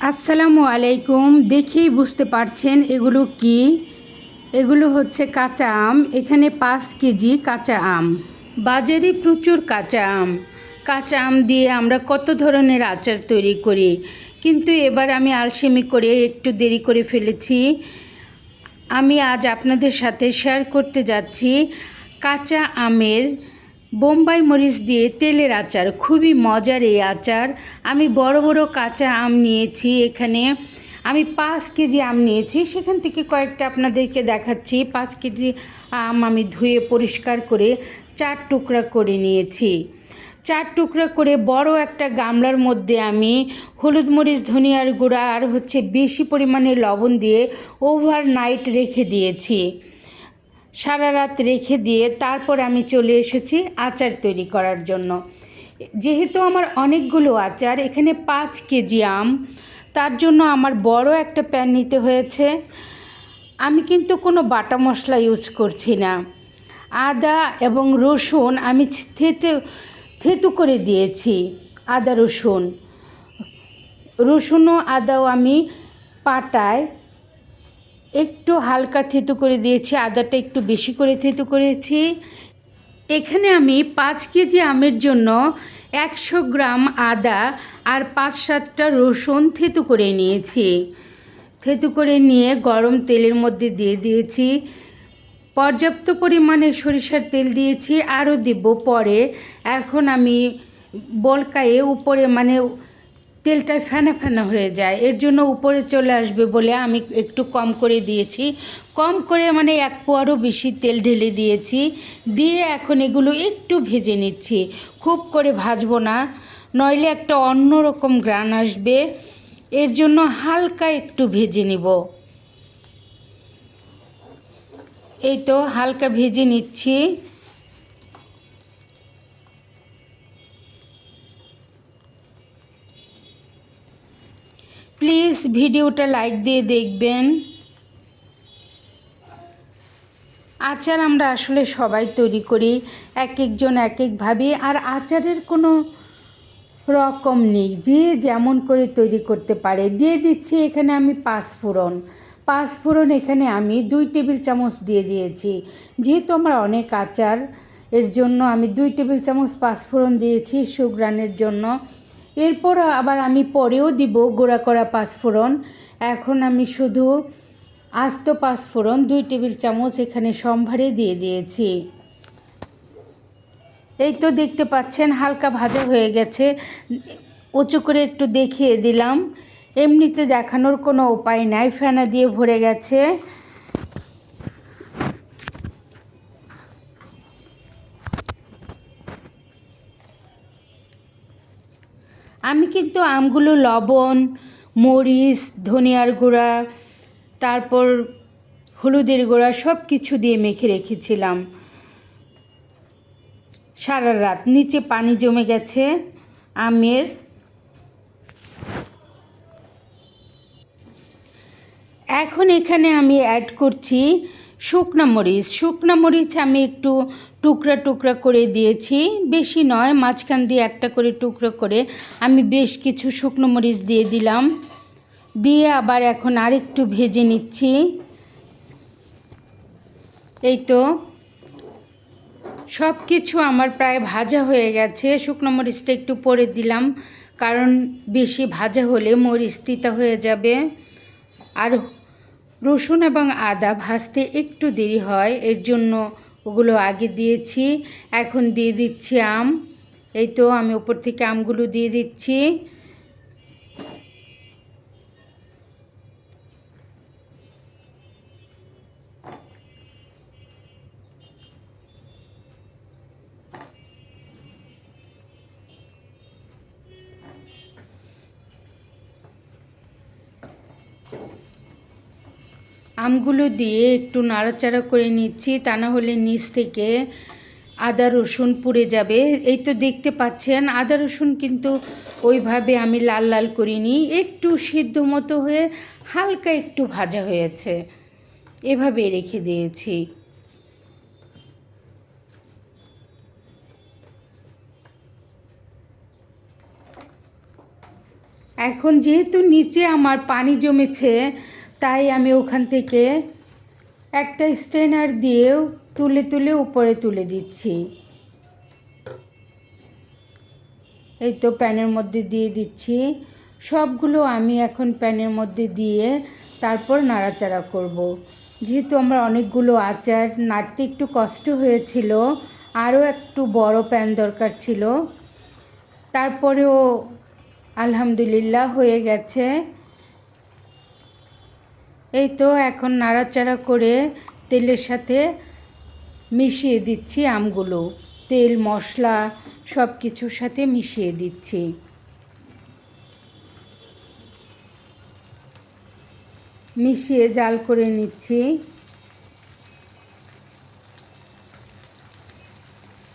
আসসালামু আলাইকুম। দেখেই বুঝতে পারছেন এগুলো কি? এগুলো হচ্ছে কাঁচা আম। এখানে পাঁচ কেজি কাঁচা আম। বাজারে প্রচুর কাঁচা আম। কাঁচা আম দিয়ে আমরা কত ধরনের আচার তৈরি করি? কিন্তু এবার আমি আলসেমি করে একটু দেরি করে ফেলেছি। আমি আজ আপনাদের সাথে শেয়ার করতে যাচ্ছি কাঁচা আমের বোম্বাই মরিচ দিয়ে তেলের আচার, খুবই মজার এই আচার। আমি বড় বড় কাঁচা আম নিয়েছি এখানে। আমি পাঁচ কেজি আম নিয়েছি, সেখান থেকে কয়েকটা আপনাদেরকে দেখাচ্ছি। পাঁচ কেজি আম আমি ধুয়ে পরিষ্কার করে চার টুকরা করে নিয়েছি। চার টুকরা করে বড় একটা গামলার মধ্যে আমি হলুদ মরিচ, ধনিয়ার গুঁড়া আর হচ্ছে বেশি পরিমাণে লবণ দিয়ে ওভার নাইট রেখে দিয়েছি। সারা রাত রেখে দিয়ে তারপর আমি চলে এসেছি আচার তৈরি করার জন্য। যেহেতু আমার অনেকগুলো আচার, এখানে পাঁচ কেজি আম, তার জন্য আমার বড় একটা প্যান নিতে হয়েছে। আমি কিন্তু কোনো বাটা মশলা ইউজ করছি না। আদা এবং রসুন আমি থেতে, থেতু করে দিয়েছি, আদা রসুন। রসুন ও আদাও আমি পাটায় একটু হালকা থেতু করে দিয়েছি, আদাটা একটু বেশি করে থেতু করেছি। এখানে আমি পাঁচ কেজি আমের জন্য একশো গ্রাম আদা আর পাঁচ সাতটা রসুন থেতু করে নিয়েছি। থেতু করে নিয়ে গরম তেলের মধ্যে দিয়ে দিয়েছি। পর্যাপ্ত পরিমাণে সরিষার তেল দিয়েছি, আরও দেব পরে। এখন আমি বলকায়ে উপরে মানে তেলটা ফেনা ফেনা হয়ে যায়। এর জন্য উপরে চলে আসবে বলে আমি একটু কম করে দিয়েছি। কম করে মানে এক পোয়ারও বেশি তেল ঢেলে দিয়েছি। দিয়ে এখন এগুলো একটু ভেজে নিচ্ছি। খুব করে ভাজবো না। নইলে একটা অন্য রকম গ্রান আসবে। এর জন্য হালকা একটু ভেজে নিব। এই তো হালকা ভেজে নিচ্ছি। ভিডিওটা লাইক দিয়ে দেখবেন। আচার আমরা আসলে সবাই তৈরি করি এক একজন এক একভাবে আর আচারের কোনো রকম নেই। যে যেমন করে তৈরি করতে পারে। দিয়ে দিচ্ছি এখানে আমি পাঁচফোড়ন পাঁচফোড়ন এখানে আমি দুই টেবিল চামচ দিয়ে দিয়েছি। যেহেতু আমার অনেক আচার, এর জন্য আমি দুই টেবিল চামচ পাঁচফোড়ন দিয়েছি সুগ্রানের জন্য। এরপর আবার আমি পরেও দিব গোড়া করা পাঁচফোড়ন। এখন আমি শুধু আস্ত পাঁচফোড়ন, দুই টেবিল চামচ এখানে সম্ভারে দিয়ে দিয়েছি। এই তো দেখতে পাচ্ছেন, হালকা ভাজা হয়ে গেছে। উঁচু করে একটু দেখিয়ে দিলাম। এমনিতে দেখানোর কোনো উপায় নাই, ফেনা দিয়ে ভরে গেছে। কিন্তু আমগুলো লবণ, মরিচ, ধনিয়ার গুঁড়া, তারপর হলুদের গুঁড়া সব কিছু দিয়ে মেখে রেখেছিলাম। সারা রাত নিচে পানি জমে গেছে, আমের। এখন এখানে আমি অ্যাড করছি শুকনা মরিচ। শুকনা মরিচ আমি একটু টুকরা টুকরা করে দিয়েছি। বেশি নয়, মাঝখান দিয়ে একটা করে টুকরো করে আমি বেশ কিছু শুকনো মরিচ দিয়ে দিলাম। দিয়ে আবার এখন আরেকটু ভেজে নিচ্ছি। এই তো। সব কিছু আমার প্রায় ভাজা হয়ে গেছে। শুকনো মরিচটা একটু পরে দিলাম, কারণ বেশি ভাজা হলে মরিচ তিতা হয়ে যাবে। আর রসুন এবং আদা ভাজতে একটু দেরি হয়, এর জন্য ওগুলো আগে দিয়েছি। এখন দিয়ে দিচ্ছি আম। এই তো আমি ওপর থেকে আমগুলো দিয়ে দিচ্ছি। আমগুলো দিয়ে একটু নাড়াচাড়া করে নিচ্ছি, তা না হলে নিচ থেকে আদা রসুন পুড়ে যাবে। এই তো দেখতে পাচ্ছেন, আদা রসুন কিন্তু ওইভাবে আমি লাল লাল করিনি, একটু সিদ্ধ মতো হয়ে হালকা একটু ভাজা হয়েছে। এভাবে রেখে দিয়েছি। এখন যেহেতু নিচে আমার পানি জমেছে তাই আমি ওখান থেকে একটা স্ট্রেনার দিয়েও তুলে তুলে উপরে তুলে দিচ্ছি। এই তো প্যানের মধ্যে দিয়ে দিচ্ছি। সবগুলো আমি এখন প্যানের মধ্যে দিয়ে তারপর নাড়াচাড়া করব। যেহেতু আমরা অনেকগুলো আচার, নাড়তে একটু কষ্ট হয়েছিল, আরও একটু বড় প্যান দরকার ছিল। তারপরেও আলহামদুলিল্লাহ হয়ে গেছে। এই তো এখন নাড়াচাড়া করে তেলের সাথে মিশিয়ে দিচ্ছি আমগুলো। তেল, মশলা সব কিছুর সাথে মিশিয়ে দিচ্ছি। মিশিয়ে জাল করে নিচ্ছি।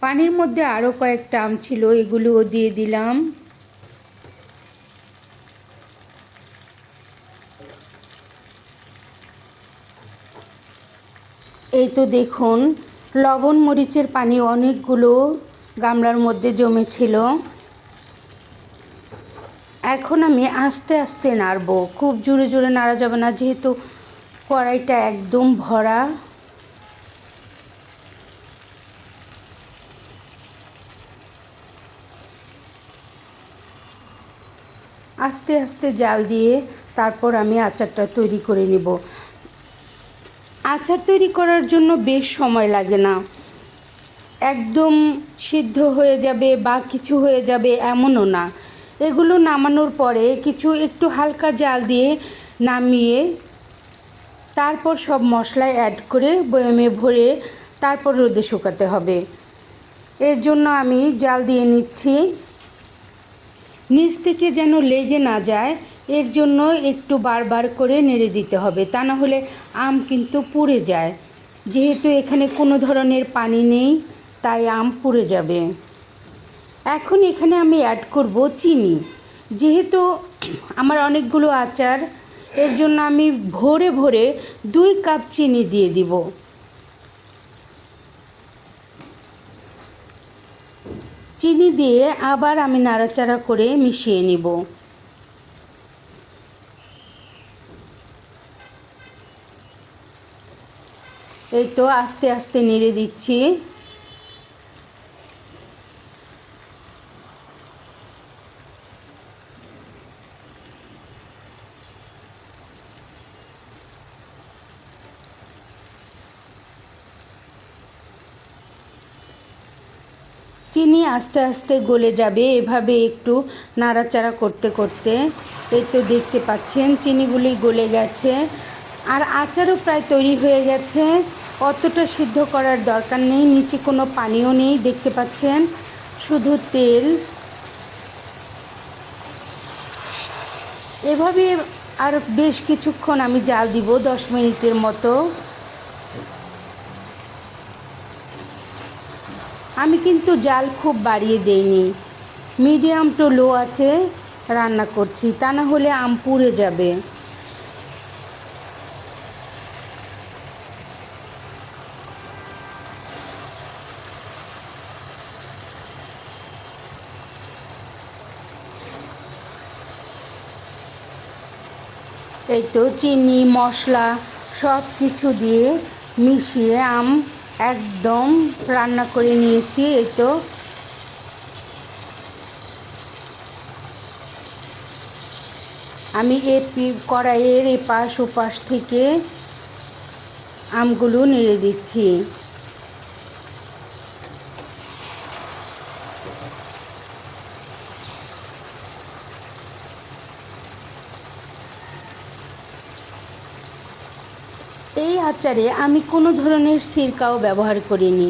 পানির মধ্যে আরও কয়েকটা আম ছিল, এগুলোও দিয়ে দিলাম। এই তো দেখুন, লবণ মরিচের পানি অনেকগুলো গামলার মধ্যে জমেছিল। এখন আমি আস্তে আস্তে নাড়বো। খুব জোরে জোরে নাড়া যাবে না, যেহেতু কড়াইটা একদম ভরা। আস্তে আস্তে জাল দিয়ে তারপর আমি আচারটা তৈরি করে নেব। আচার তৈরি করার জন্য বেশ সময় লাগে না। একদম সিদ্ধ হয়ে যাবে বা কিছু হয়ে যাবে এমনও না। এগুলো নামানোর পরে কিছু একটু হালকা জাল দিয়ে নামিয়ে তারপর সব মশলায় অ্যাড করে বয়ামে ভরে তারপর রোদে শুকাতে হবে। এর জন্য আমি জাল দিয়ে নিচ্ছি। নিচ থেকে যেন লেগে না যায়, এর জন্য একটু বারবার করে নেড়ে দিতে হবে। তা না হলে আম কিন্তু পুড়ে যায়। যেহেতু এখানে কোনো ধরনের পানি নেই, তাই আম পুড়ে যাবে। এখন এখানে আমি অ্যাড করব চিনি। যেহেতু আমার অনেকগুলো আচার, এর জন্য আমি ভরে ভরে দুই কাপ চিনি দিয়ে দিব। চিনি দিয়ে আবার আমি নাড়াচাড়া করে মিশিয়ে নিব। এই তো আস্তে আস্তে নেড়ে দিচ্ছি। চিনি আস্তে আস্তে গলে যাবে। এভাবে একটু নাড়াচাড়া করতে করতে। এই তো দেখতে পাচ্ছেন, চিনিগুলি গলে গেছে। আর আচারও প্রায় তৈরি হয়ে গেছে। অতটা সিদ্ধ করার দরকার নেই, নিচে কোনো পানিও নেই, দেখতে পাচ্ছেন? শুধু তেল। এভাবে আর বেশ কিছুক্ষণ আমি জাল দিব, দশ মিনিটের মতো। আমি কিন্তু জাল খুব বাড়িয়ে দেইনি। মিডিয়াম টু লো আছে, রান্না করছি। তা না হলে আম পুড়ে যাবে। এই তো চিনি, মশলা সব কিছু দিয়ে মিশিয়ে আম একদম রান্না করে নিয়েছি, এই তো। আমি এ কড়াইয়ের এপাশ ওপাশ থেকে আমগুলো নেড়ে দিচ্ছি। এই আচারে আমি কোনো ধরনের সিরকাও ব্যবহার করিনি।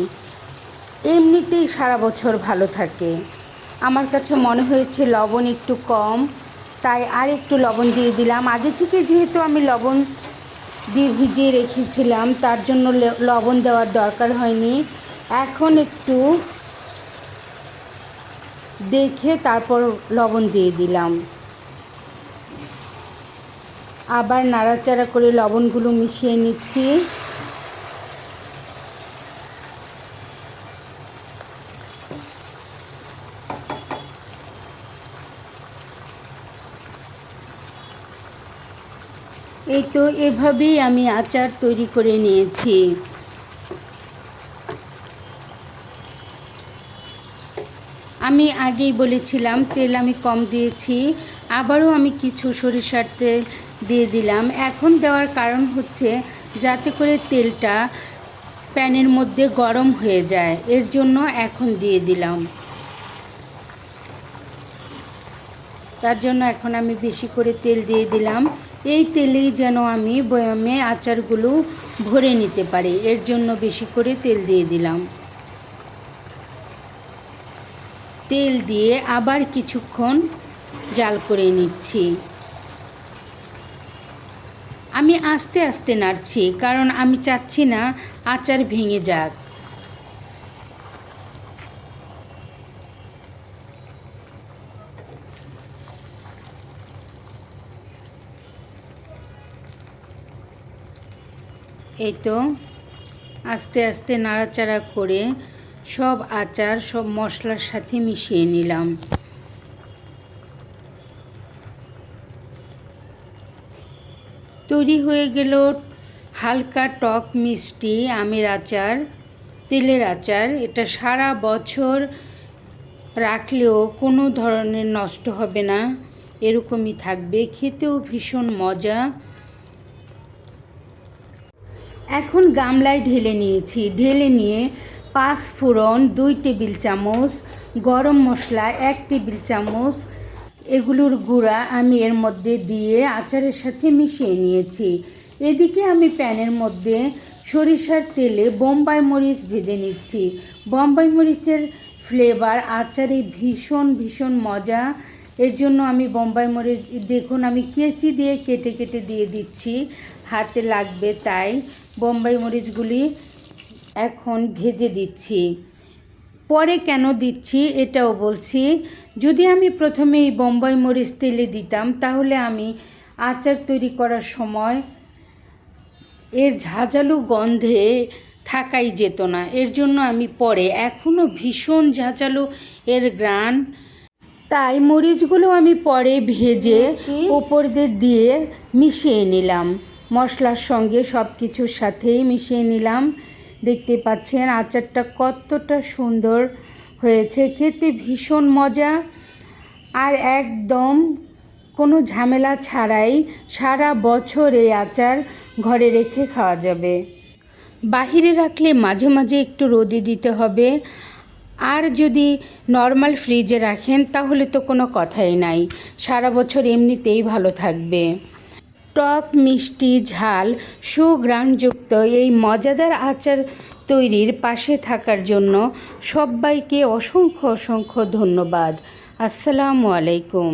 এমনিতেই সারা বছর ভালো থাকে। আমার কাছে মনে হয়েছে লবণ একটু কম, তাই আর একটু লবণ দিয়ে দিলাম। আগে থেকে যেহেতু আমি লবণ দিয়ে ভিজিয়ে রেখেছিলাম, তার জন্য লবণ দেওয়ার দরকার হয়নি। এখন একটু দেখে তারপর লবণ দিয়ে দিলাম। আবার নাড়াচাড়া করে লবণগুলো মিশিয়ে নিচ্ছি। এই তো এভাবেই আমি আচার তৈরি করে নিয়েছি। আমি আগেই বলেছিলাম, তেল আমি কম দিয়েছি, আবারও আমি কিছু সরিষার তেল দিয়ে দিলাম। এখন দেওয়ার কারণ হচ্ছে যাতে করে তেলটা প্যানের মধ্যে গরম হয়ে যায়। এর জন্য এখন দিয়ে দিলাম। তার জন্য এখন আমি বেশি করে তেল দিয়ে দিলাম। এই তেলেই যেন আমি বয়ামে আচারগুলো ভরে নিতে পারি। এর জন্য বেশি করে তেল দিয়ে দিলাম। তেল দিয়ে আবার কিছুক্ষণ জাল করে নিচ্ছি। আমি আস্তে আস্তে নাড়ছি, কারণ আমি চাচ্ছি না আচার ভেঙে যাক। এই তো, আস্তে আস্তে নাড়াচাড়া করে সব আচার, সব মশলার সাথে মিশিয়ে নিলাম। তৈরি হয়ে গেল হালকা টক মিষ্টি, আমের আচার, তেলের আচার। এটা সারা বছর রাখলেও কোনো ধরনের নষ্ট হবে না, এরকমই থাকবে। খেতেও ভীষণ মজা। এখন গামলায় ঢেলে নিয়েছি। ঢেলে নিয়ে পাঁচ ফোড়ন, দুই টেবিল চামচ, গরম মশলা, এক টেবিল চামচ এগুলোর গুঁড়া আমি এর মধ্যে দিয়ে আচারের সাথে মিশিয়ে নিয়েছি। এদিকে আমি প্যানের মধ্যে সরিষার তেলে বোম্বাই মরিচ ভেজে নিচ্ছি। বোম্বাই মরিচের ফ্লেভার আচারে ভীষণ ভীষণ মজা। এর জন্য আমি বোম্বাই মরিচ, দেখুন আমি কেচি দিয়ে কেটে কেটে দিয়ে দিচ্ছি। হাতে লাগবে তাই বোম্বাই মরিচগুলি এখন ভেজে দিচ্ছি। পরে কেন দিচ্ছি এটাও বলছি। যদি আমি প্রথমে এই বোম্বাই মরিচ তেলে দিতাম তাহলে আমি আচার তৈরি করার সময় এর ঝাঁঝালু গন্ধে থাকাই যেত না। এর জন্য আমি পরে এখনও ভীষণ ঝাঁঝালু এর গ্রান তাই মরিচগুলো আমি পরে ভেজে ওপর দিয়ে দিয়ে মিশিয়ে নিলাম। মশলার সঙ্গে সব কিছুর সাথেই মিশিয়ে নিলাম। দেখতে পাচ্ছেন আচারটা কতটা সুন্দর। হয়েছে। খেতে ভীষণ মজা। আর একদম কোনো ঝামেলা ছাড়াই সারা বছর এই আচার ঘরে রেখে খাওয়া যাবে। বাহিরে রাখলে মাঝে মাঝে একটু রোদে দিতে হবে। আর যদি নর্মাল ফ্রিজে রাখেন তাহলে তো কোনো কথাই নাই। সারা বছর এমনিতেই ভালো থাকবে। টক, মিষ্টি, ঝাল সুগ্রাণযুক্ত এই মজাদার আচার তৈরির পাশে থাকার জন্য সবাইকে অসংখ্য অসংখ্য ধন্যবাদ। আসসালামু আলাইকুম।